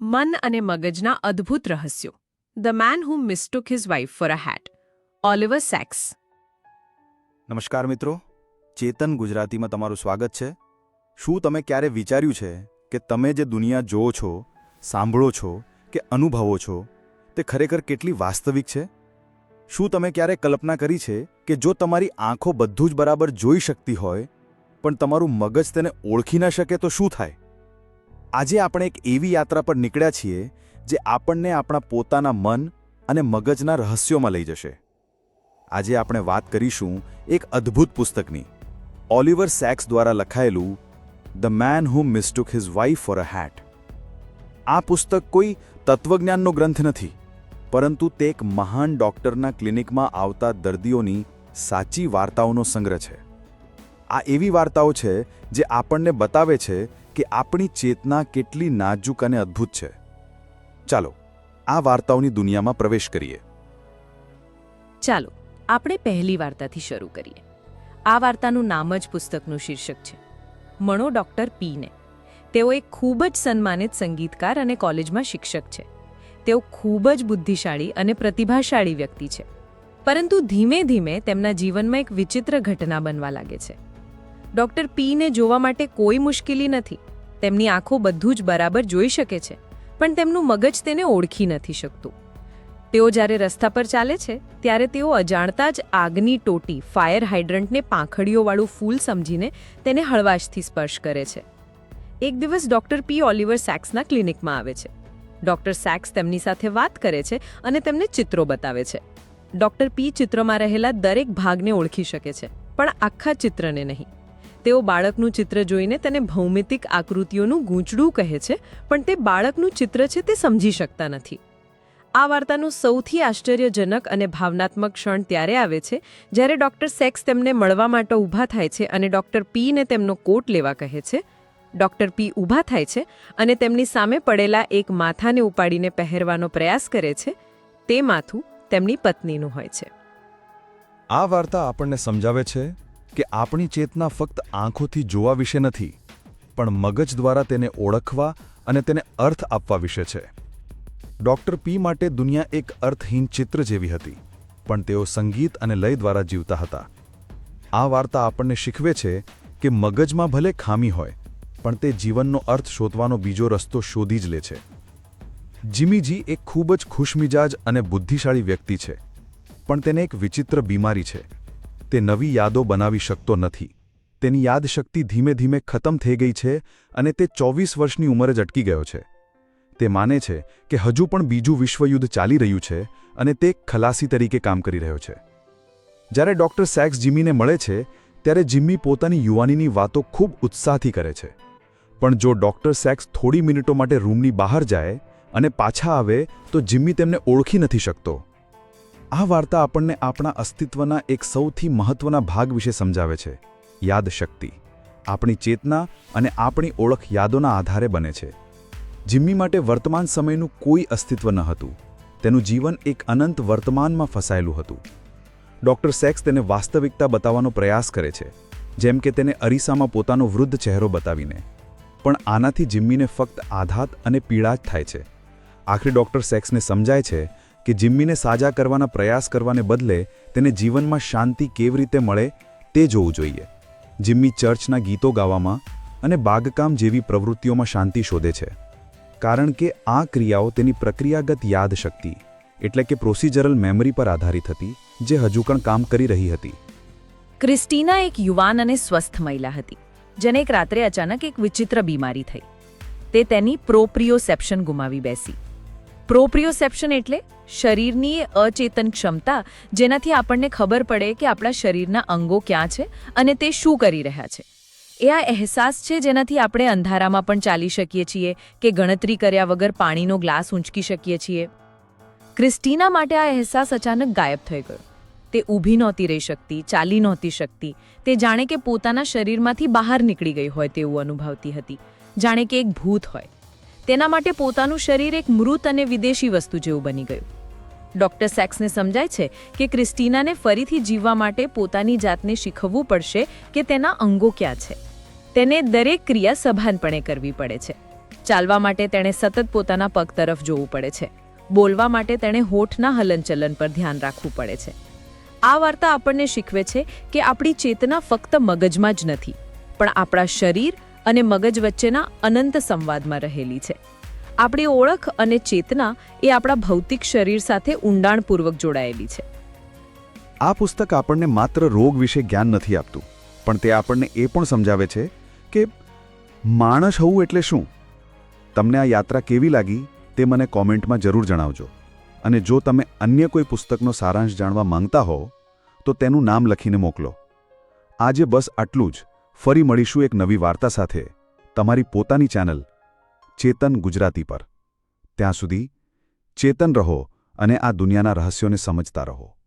મન અને મગજના અદ્ભુત રહસ્યો. The man who mistook his wife for a hat Oliver Sacks નમસ્કાર મિત્રો. ચેતન ગુજરાતીમાં તમારું સ્વાગત છે. શું તમે ક્યારે વિચાર્યું છે કે તમે જે દુનિયા જુઓ છો, સાંભળો છો કે અનુભવો છો, તે ખરેખર કેટલી વાસ્તવિક છે? શું તમે ક્યારે કલ્પના કરી છે કે જો તમારી આંખો બધું જ બરાબર જોઈ શકતી હોય, પણ તમારું મગજ તેને ઓળખી ન શકે તો શું થાય? આજે આપણે એક એવી યાત્રા પર નીકળ્યા છીએ જે આપણને આપણા પોતાના મન અને મગજના રહસ્યોમાં લઈ જશે. આજે આપણે વાત કરીશું એક અદ્ભુત પુસ્તકની, ઓલિવર સેક્સ દ્વારા લખાયેલું, the man who mistook his wife for a hat. આ પુસ્તક કોઈ તત્વજ્ઞાનનો ગ્રંથ નથી, પરંતુ તે એક મહાન ડોક્ટરના ક્લિનિકમાં આવતા દર્દીઓની સાચી વાર્તાઓનો સંગ્રહ છે. આ એવી વાર્તાઓ છે જે આપણને બતાવે છે કે આપણી ચેતના કેટલી નાજુક અને અદ્ભુત છે. ચાલો, આ વાર્તાઓની દુનિયામાં પ્રવેશ કરીએ. ચાલો, આપણે પહેલી વાર્તાથી શરૂ કરીએ. આ વાર્તાનું નામ જ પુસ્તકનું શીર્ષક છે. મણો ડૉક્ટર પીને. તેઓ એક ખૂબ જ સન્માનિત સંગીતકાર અને કોલેજમાં શિક્ષક છે. તેઓ ખૂબ જ બુદ્ધિશાળી અને પ્રતિભાશાળી વ્યક્તિ છે. પરંતુ ધીમે ધીમે તેમના જીવનમાં એક વિચિત્ર ઘટના બનવા લાગે છે. ડૉક્ટર પીને જોવા માટે કોઈ મુશ્કેલી નથી. તેમની આંખો બધું જ બરાબર જોઈ શકે છે, પણ તેમનું મગજ તેને ઓળખી નથી શકતું. તેઓ જ્યારે રસ્તા પર ચાલે છે, ત્યારે તેઓ અજાણતા જ આગની ટોટી ફાયર હાઇડ્રન્ટને પાંખડીઓવાળું ફૂલ સમજીને તેને હળવાશથી સ્પર્શ કરે છે. એક દિવસ ડૉક્ટર પી ઓલિવર સેક્સના ક્લિનિકમાં આવે છે. ડૉક્ટર સેક્સ તેમની સાથે વાત કરે છે અને તેમને ચિત્રો બતાવે છે. ડૉક્ટર પી ચિત્રમાં રહેલા દરેક ભાગને ઓળખી શકે છે, પણ આખા ચિત્રને નહીં. તેઓ બાળકનું ચિત્ર જોઈને તેને ભૌમિતિક આકૃતિઓનું ગૂંચડું કહે છે, પણ તે બાળકનું ચિત્ર છે તે સમજી શકતા નથી. આ વાર્તાનું સૌથી આશ્ચર્યજનક અને ભાવનાત્મક ક્ષણ ત્યારે આવે છે, જ્યારે ડૉક્ટર સેક્સ તેમને મળવા માટે ઊભા થાય છે અને ડૉક્ટર પીને તેમનો કોટ લેવા કહે છે. ડૉક્ટર પી ઊભા થાય છે અને તેમની સામે પડેલા એક માથાને ઉપાડીને પહેરવાનો પ્રયાસ કરે છે. તે માથું તેમની પત્નીનું હોય છે. આ વાર્તા આપણને સમજાવે છે કે આપણી ચેતના ફક્ત આંખોથી જોવા વિશે નથી, પણ મગજ દ્વારા તેને ઓળખવા અને તેને અર્થ આપવા વિશે છે. ડૉક્ટર પી માટે દુનિયા એક અર્થહીન ચિત્ર જેવી હતી, પણ તેઓ સંગીત અને લય દ્વારા જીવતા હતા. આ વાર્તા આપણને શીખવે છે કે મગજમાં ભલે ખામી હોય, પણ તે જીવનનો અર્થ શોધવાનો બીજો રસ્તો શોધી જ લે છે. જીમીજી એક ખૂબ જ ખુશમિજાજ અને બુદ્ધિશાળી વ્યક્તિ છે, પણ તેને એક વિચિત્ર બીમારી છે. તે નવી યાદો બનાવી શકતો નથી. તેની યાદશક્તિ ધીમે ધીમે ખતમ થઈ ગઈ છે અને તે ચોવીસ વર્ષની ઉંમરે જ અટકી ગયો છે. તે માને છે કે હજુ પણ બીજું વિશ્વયુદ્ધ ચાલી રહ્યું છે અને તે ખલાસી તરીકે કામ કરી રહ્યો છે. જ્યારે ડૉક્ટર સેક્સ જીમીને મળે છે, ત્યારે જીમ્મી પોતાની યુવાનીની વાતો ખૂબ ઉત્સાહથી કરે છે. પણ જો ડૉક્ટર સેક્સ થોડી મિનિટો માટે રૂમની બહાર જાય અને પાછા આવે, તો જીમ્મી તેમને ઓળખી નથી શકતો. આ વાર્તા આપણને આપણા અસ્તિત્વના એક સૌથી મહત્વના ભાગ વિશે સમજાવે છે. યાદશક્તિ આપણી ચેતના અને આપણી ઓળખ યાદોના આધારે બને છે. જિમ્મી માટે વર્તમાન સમયનું કોઈ અસ્તિત્વ ન હતું. તેનું જીવન એક અનંત વર્તમાનમાં ફસાયેલું હતું. ડૉક્ટર સેક્સ તેને વાસ્તવિકતા બતાવવાનો પ્રયાસ કરે છે, જેમ કે તેને અરીસામાં પોતાનો વૃદ્ધ ચહેરો બતાવીને. પણ આનાથી જિમ્મીને ફક્ત આઘાત અને પીડા જ થાય છે. આખરી ડૉક્ટર સેક્સને સમજાય છે કે જિમ્મીને સાજા કરવાના પ્રયાસ કરવાને બદલે તેને જીવનમાં શાંતિ કેવી રીતે મળે તે જોવું જોઈએ. જિમ્મી ચર્ચના ગીતો ગાવામાં અને બાગકામ જેવી પ્રવૃત્તિઓમાં શાંતિ શોધે છે. કારણ કે આ ક્રિયાઓ તેની પ્રક્રિયાગત યાદશક્તિ, એટલે કે પ્રોસિજરલ મેમરી પર આધારિત હતી, જે હજુ પણ કામ કરી રહી હતી. ક્રિસ્ટીના એક યુવાન અને સ્વસ્થ મહિલા હતી, જેને એક રાત્રે અચાનક એક વિચિત્ર બીમારી થઈ. તે તેની પ્રોપ્રિયોસેપ્શન ગુમાવી બેસી. પ્રોપ્રિયોસેપ્શન એટલે શરીરની એ અચેતન ક્ષમતા જેનાથી આપણને ખબર પડે કે આપણા શરીરના અંગો ક્યાં છે અને તે શું કરી રહ્યા છે. એ આ અહેસાસ છે જેનાથી આપણે અંધારામાં પણ ચાલી શકીએ છીએ કે ગણતરી કર્યા વગર પાણીનો ગ્લાસ ઊંચકી શકીએ છીએ. ક્રિસ્ટીના માટે આ અહેસાસ અચાનક ગાયબ થઈ ગયો. તે ઊભી નહોતી રહી શકતી, ચાલી નહોતી શકતી. તે જાણે કે પોતાના શરીરમાંથી બહાર નીકળી ગઈ હોય તેવું અનુભવતી હતી. જાણે કે એક ભૂત હોય. તેના માટે પોતાનું શરીર એક મૃત અને વિદેશી વસ્તુ જેવું બની ગયું. ડૉક્ટર સેક્સને સમજાય છે કે ક્રિસ્ટીનાને ફરીથી જીવવા માટે પોતાની જાતને શીખવવું પડશે કે તેના અંગો ક્યાં છે. તેને દરેક ક્રિયા સભાનપણે કરવી પડે છે. ચાલવા માટે તેણે સતત પોતાના પગ તરફ જોવું પડે છે. બોલવા માટે તેણે હોઠના હલનચલન પર ધ્યાન રાખવું પડે છે. આ વાર્તા આપણને શીખવે છે કે આપણી ચેતના ફક્ત મગજમાં જ નથી, પણ આપણા શરીર અને મગજ વચ્ચેના અનંત સંવાદમાં રહેલી છે. આપણી ઓળખ અને ચેતના એ આપણા ભૌતિક શરીર સાથે ઊંડાણપૂર્વક જોડાયેલી છે. આ પુસ્તક આપણને માત્ર રોગ વિશે જ્ઞાન નથી આપતું, પણ તે આપણને એ પણ સમજાવે છે કે માણસ હોવું એટલે શું? તમને આ યાત્રા કેવી લાગી તે મને કોમેન્ટમાં જરૂર જણાવજો. અને જો તમે અન્ય કોઈ પુસ્તકનો સારાંશ જાણવા માંગતા હો, તો તેનું નામ લખીને મોકલો. આજે બસ આટલું જ. ફરી મળીશું એક નવી વાર્તા સાથે. તમારી પોતાની ચેનલ ચેતન ગુજરાતી પર. ત્યાં સુધી ચેતન રહો અને આ દુનિયાના રહસ્યોને સમજતા રહો.